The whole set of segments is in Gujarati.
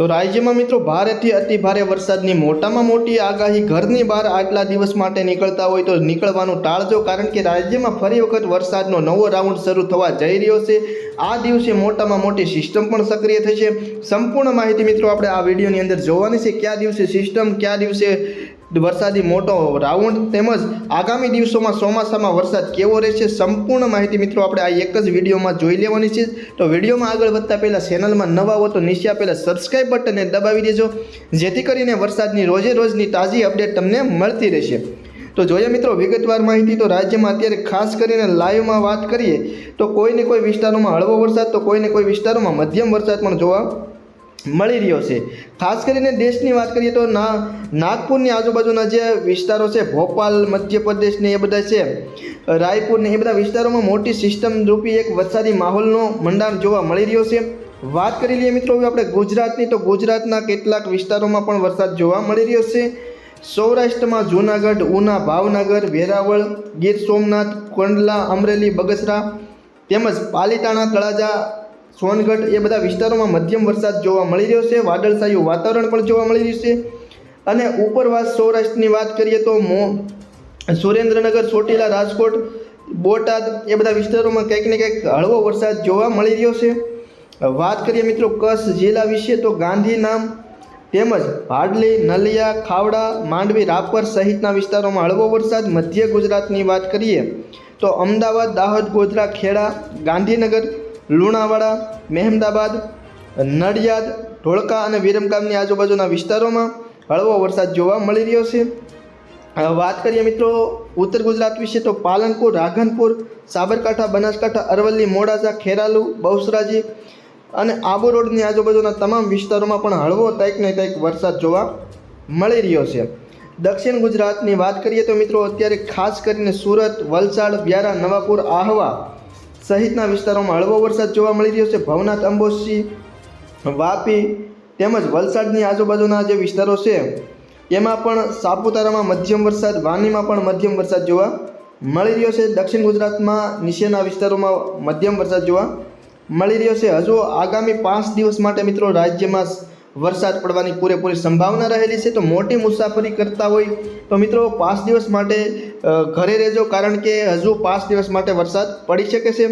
તો રાજ્યમાં મિત્રો ભારેથી અતિ ભારે વરસાદની મોટામાં મોટી આગાહી, ઘરની બહાર આટલા દિવસ માટે નીકળતા હોય તો નીકળવાનું ટાળજો, કારણ કે રાજ્યમાં ફરી વખત વરસાદનો નવો રાઉન્ડ શરૂ થવા જઈ રહ્યો છે. આ દિવસે મોટામાં મોટી સિસ્ટમ પણ સક્રિય થશે સંપૂર્ણ માહિતી મિત્રો આપણે આ વિડીયોની અંદર જોવાની છે. કયા દિવસે સિસ્ટમ, કયા દિવસે વરસાદી મોટો રાઉન્ડ તેમજ આગામી દિવસોમાં ચોમાસામાં વરસાદ કેવો રહેશે સંપૂર્ણ માહિતી મિત્રો આપણે આ એક જ વિડીયોમાં જોઈ લેવાની છે. તો વિડીયોમાં આગળ વધતા પહેલાં ચેનલમાં નવા હો તો નીચે આપેલા સબસ્ક્રાઈબ બટનને દબાવી દેજો, જેથી કરીને વરસાદની રોજે રોજની તાજી અપડેટ તમને મળતી રહેશે. તો જોઈએ મિત્રો વિગતવાર માહિતી, તો રાજ્યમાં અત્યારે ખાસ કરીને લાઈવમાં વાત કરીએ, તો કોઈને કોઈ વિસ્તારોમાં હળવો વરસાદ, તો કોઈને કોઈ વિસ્તારોમાં મધ્યમ વરસાદ પણ જોવા મળી રહ્યો છે. ખાસ કરીને દેશની વાત કરીએ તો ના, નાગપુરની આજુબાજુના જે વિસ્તારો છે, ભોપાલ, મધ્યપ્રદેશ ને એ બધા છે, રાયપુર ને એ બધા વિસ્તારોમાં મોટી સિસ્ટમ રૂપી એક વરસાદી માહોલનો મંડાણ જોવા મળી રહ્યો છે. વાત કરી લઈએ મિત્રો, હવે આપણે ગુજરાતની, તો ગુજરાતના કેટલાક વિસ્તારોમાં પણ વરસાદ જોવા મળી રહ્યો છે. સૌરાષ્ટ્રમાં જૂનાગઢ, ઉના, ભાવનગર, વેરાવળ, ગીર સોમનાથ, કંડલા, અમરેલી, બગસરા તેમજ પાલીતાણા, તળાજા સોનગઢ એ બધા વિસ્તારોમાં મધ્યમ વરસાદ જોવા મળી રહ્યો છે. વાદળછાયું વાતાવરણ પણ જોવા મળી રહ્યું છે. અને ઉપરવાસ સૌરાષ્ટ્રની વાત કરીએ તો મો, સુરેન્દ્રનગર, ચોટીલા, રાજકોટ, બોટાદ એ બધા વિસ્તારોમાં કંઈક ને કંઈક હળવો વરસાદ જોવા મળી રહ્યો છે. વાત કરીએ મિત્રો કચ્છ જિલ્લા વિશે તો ગાંધીનામ તેમજ ભાડલી નલિયા, ખાવડા, માંડવી, રાપર સહિતના વિસ્તારોમાં હળવો વરસાદ. મધ્ય ગુજરાતની વાત કરીએ તો અમદાવાદ, દાહોદ, ગોધરા, ખેડા, ગાંધીનગર લુણાવાડા, મહેમદાબાદ, નડિયાદ ધોળકા અને વિરમગામની આજુબાજુના વિસ્તારોમાં હળવો વરસાદ જોવા મળી રહ્યો છે. વાત કરીએ મિત્રો ઉત્તર ગુજરાત વિશે તો પાલનપુર, રાધનપુર, સાબરકાંઠા, બનાસકાંઠા, અરવલ્લી, મોડાસા, ખેરાલુ, બહુસરાજી અને આબુ રોડની આજુબાજુના તમામ વિસ્તારોમાં પણ હળવો કંઈક ને કંઈક વરસાદ જોવા મળી રહ્યો છે. દક્ષિણ ગુજરાતની વાત કરીએ તો મિત્રો અત્યારે ખાસ કરીને સુરત, વલસાડ, વ્યારા, નવાપુર, આહવા સહિતના વિસ્તારોમાં હળવો વરસાદ જોવા મળી રહ્યો છે. ભવનાથ, અંબોસી, વાપી તેમજ વલસાડની આજુબાજુના જે વિસ્તારો છે, એમાં પણ સાપુતારામાં મધ્યમ વરસાદ, વાનીમાં પણ મધ્યમ વરસાદ જોવા મળી રહ્યો છે. દક્ષિણ ગુજરાતમાં નીચેના વિસ્તારોમાં મધ્યમ વરસાદ જોવા મળી રહ્યો છે. હજુ આગામી પાંચ દિવસ માટે મિત્રો રાજ્યમાં વરસાદ પડવાની પૂરેપૂરી સંભાવના રહેલી છે, તો મોટી મુસાફરી કરતા હોય તો મિત્રો પાંચ દિવસ માટે ઘરે રહેજો, કારણ કે હજુ પાંચ દિવસ માટે વરસાદ પડી શકે છે.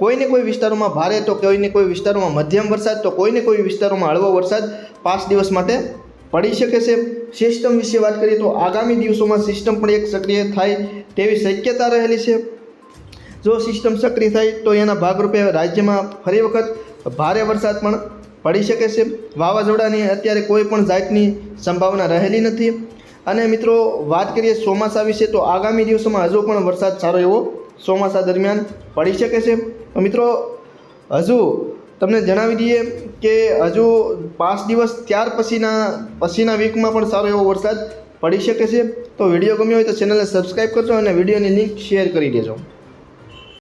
કોઈને કોઈ વિસ્તારોમાં ભારે, તો કોઈને કોઈ વિસ્તારોમાં મધ્યમ વરસાદ, તો કોઈને કોઈ વિસ્તારોમાં હળવો વરસાદ પાંચ દિવસ માટે પડી શકે છે. સિસ્ટમ વિશે વાત કરીએ તો આગામી દિવસોમાં સિસ્ટમ પણ એક સક્રિય થાય તેવી શક્યતા રહેલી છે. જો સિસ્ટમ સક્રિય થાય, તો એના ભાગરૂપે રાજ્યમાં ફરી વખત ભારે વરસાદ પણ પડી શકે છે. વાવાઝોડાની અત્યારે કોઈ પણ જાતની સંભાવના રહેલી નથી. અને મિત્રો, વાત કરીએ ચોમાસા વિશે, તો આગામી દિવસોમાં હજુ પણ વરસાદ સારો એવો ચોમાસા દરમિયાન પડી શકે છે. મિત્રો, હજુ તમને જણાવી દઈએ કે હજુ પાંચ દિવસ ત્યાર પછીના પછીના વીકમાં પણ સારો એવો વરસાદ પડી શકે છે. તો વીડિયો ગમ્યો હોય તો ચેનલને સબસ્ક્રાઈબ કરજો અને વિડીયોની લિંક શેર કરી દેજો.